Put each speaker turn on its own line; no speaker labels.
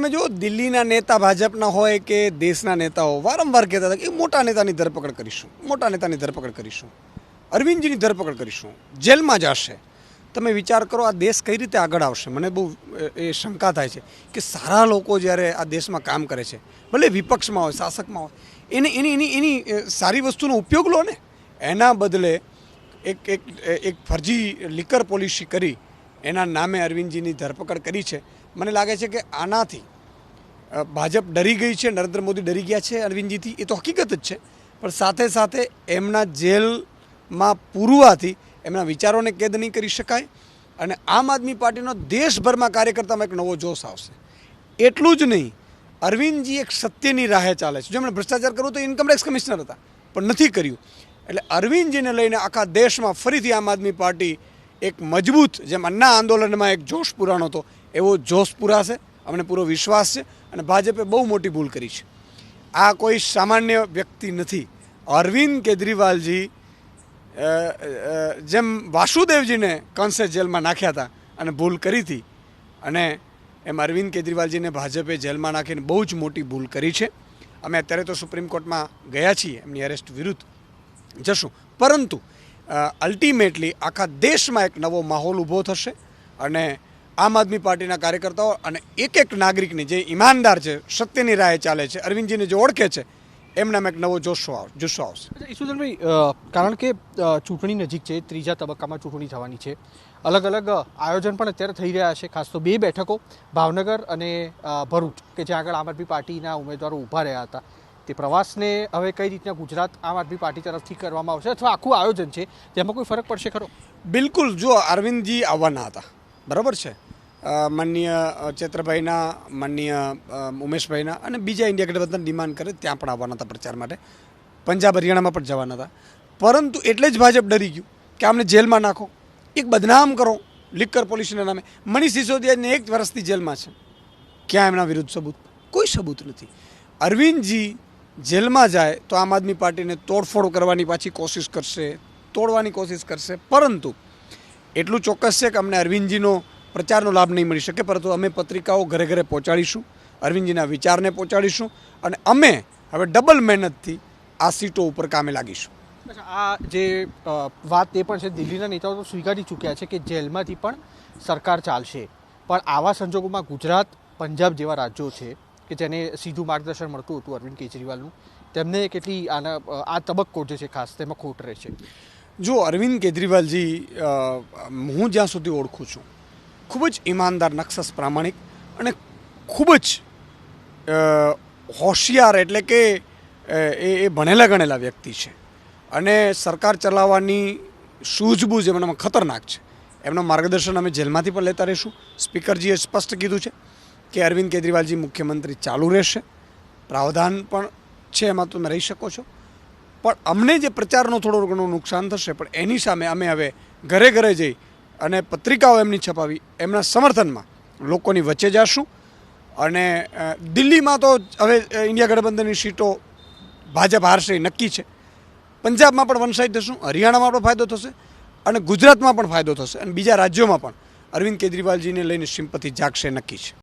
તમે જો દિલ્હીના નેતા ભાજપના હોય કે દેશના નેતાઓ, વારંવાર કહેતા હતા કે મોટા નેતાની ધરપકડ કરીશું, મોટા નેતાની ધરપકડ કરીશું, અરવિંદજીની ધરપકડ કરીશું, જેલમાં જશે. તમે વિચાર કરો, આ દેશ કઈ રીતે આગળ આવશે? મને બહુ એ શંકા થાય છે કે સારા લોકો જ્યારે આ દેશમાં કામ કરે છે, ભલે વિપક્ષમાં હોય, શાસકમાં હોય, એને, એની એની એની સારી વસ્તુનો ઉપયોગ લો ને. એના બદલે એક એક એક ફરજી, લિકર પોલિસી કરી એના નામે અરવિંદજીની ધરપકડ કરી છે. મને લાગે છે કે આનાથી ભાજપ ડરી ગઈ છે, નરેન્દ્ર મોદી ડરી ગયા છે અરવિંદજીથી, એ તો હકીકત જ છે. પણ સાથે સાથે એમના જેલમાં પૂરવાથી એમના વિચારોને કેદ નહીં કરી શકાય અને આમ આદમી પાર્ટીનો દેશભરમાં કાર્યકર્તામાં એક નવો જોશ આવશે. એટલું જ નહીં, અરવિંદજી એક સત્યની રાહે ચાલે છે. જો એમણે ભ્રષ્ટાચાર કરવું તો ઇન્કમ ટેક્સ કમિશનર હતા, પણ નથી કર્યું. એટલે અરવિંદજીને લઈને આખા દેશમાં ફરીથી આમ આદમી પાર્ટી એક મજબૂત, જેમ અન્ના આંદોલનમાં એક જોશ પુરાણો હતો, એવો જોશ પુરાશે, અમને પૂરો વિશ્વાસ છે અને ભાજપે બહુ મોટી ભૂલ કરી છે. આ કોઈ સામાન્ય વ્યક્તિ નથી. અરવિંદ કેજરીવાલજી જેમ વાસુદેવજીને કંસે જેલમાં નાખ્યા હતા અને ભૂલ કરી હતી, અને એમ અરવિંદ કેજરીવાલજીને ભાજપે જેલમાં નાખીને બહુ જ મોટી ભૂલ કરી છે. અમે અત્યારે તો સુપ્રીમ કોર્ટમાં ગયા છીએ, એમની અરેસ્ટ વિરુદ્ધ જશું. પરંતુ અલ્ટિમેટલી આખા દેશમાં એક નવો માહોલ ઊભો થશે અને આમ આદમી પાર્ટીના કાર્યકર્તાઓ અને એક એક નાગરિકની જે ઈમાનદાર છે, સત્યની રાહે ચાલે છે, અરવિંદજીને જે ઓળખે છે એમનામાં એક નવો જોશો જુસ્સો આવશે.
ઈશુધનભાઈ કારણ કે ચૂંટણી નજીક છે, ત્રીજા તબક્કામાં ચૂંટણી થવાની છે. અલગ અલગ આયોજન પણ અત્યારે થઈ રહ્યા છે, ખાસ તો બે બેઠકો, ભાવનગર અને ભરૂચ, કે જ્યાં આગળ આમ આદમી પાર્ટીના ઉમેદવારો ઊભા રહ્યા હતા. તે પ્રવાસને હવે કઈ રીતના ગુજરાત આમ આદમી પાર્ટી તરફથી કરવામાં આવશે અથવા આખું આયોજન છે તેમાં કોઈ ફરક પડશે ખરો?
બિલકુલ, જો અરવિંદજી આવવાના હતા, બરાબર છે? માનનીય ચેત્રભાઈના, માનનીય ઉમેશભાઈના અને બીજા ઇન્ડિયા ગઠબંધન ડિમાન્ડ કરે, ત્યાં પણ આવવાના હતા પ્રચાર માટે. પંજાબ હરિયાણામાં પણ જવાના હતા. પરંતુ એટલે જ ભાજપ ડરી ગયું કે આમને જેલમાં નાખો. એક બદનામ કરો, લિક્કર પોલિસીના નામે. મનીષ સિસોદિયાને એક વર્ષથી જેલમાં છે. ક્યાં એમના વિરુદ્ધ સબૂત? કોઈ સબૂત નથી. અરવિંદજી જેલમાં જાય તો આમ આદમી પાર્ટીને તોડફોડ કરવાની પાછી કોશિશ કરશે, તોડવાની કોશિશ કરશે. પરંતુ એટલું ચોક્કસ છે કે અમને અરવિંદજીનો પ્રચારનો લાભ નહીં મળી શકે, પરંતુ અમે પત્રિકાઓ ઘરે ઘરે પહોંચાડીશું, અરવિંદજીના વિચારને પહોંચાડીશું અને અમે હવે ડબલ મહેનતથી આ સીટો ઉપર કામે લાગીશું.
આ જે વાત એ પણ છે, દિલ્હીના નેતાઓ તો સ્વીકારી ચૂક્યા છે કે જેલમાંથી પણ સરકાર ચાલશે. પણ આવા સંજોગોમાં ગુજરાત, પંજાબ જેવા રાજ્યો છે કે જેને સીધું માર્ગદર્શન મળતું હતું અરવિંદ કેજરીવાલનું, તેમને કેટલી આના, આ તબક્કો જે છે ખાસ, તેમાં ખોટ રહે છે.
જો અરવિંદ કેજરીવાલજી હું જ્યાં સુધી ઓળખું છું, ખૂબ જ ઈમાનદાર, નક્ષસ પ્રામાણિક અને ખૂબ જ હોશિયાર એટલે કે એ એ ભણેલા ગણેલા વ્યક્તિ છે. અને સરકાર ચલાવવાની સૂઝબૂઝ એમનામાં ખતરનાક છે. એમનું માર્ગદર્શન અમે જેલમાંથી પણ લેતા રહીશું. સ્પીકરજીએ સ્પષ્ટ કીધું છે. કે અરવિંદ કેજરીવાલજી મુખ્યમંત્રી ચાલુ રહેશે. પ્રાવધાન પણ છે, એમાં તમે રહી શકો છો. પણ અમને જે પ્રચારનો થોડો ઘણું નુકસાન થશે, પણ એની સામે અમે હવે ઘરે ઘરે જઈ અને પત્રિકાઓ એમની છપાવી, એમના સમર્થનમાં લોકોની વચ્ચે જશું. અને દિલ્હીમાં તો હવે ઇન્ડિયા ગઠબંધનની સીટો ભાજપ હારશે નક્કી છે. પંજાબમાં પણ વનસાઈ થશું, હરિયાણામાં પણ ફાયદો થશે અને ગુજરાતમાં પણ ફાયદો થશે અને બીજા રાજ્યોમાં પણ અરવિંદ કેજરીવાલજીને લઈને સિમ્પથી જાગશે નક્કી છે.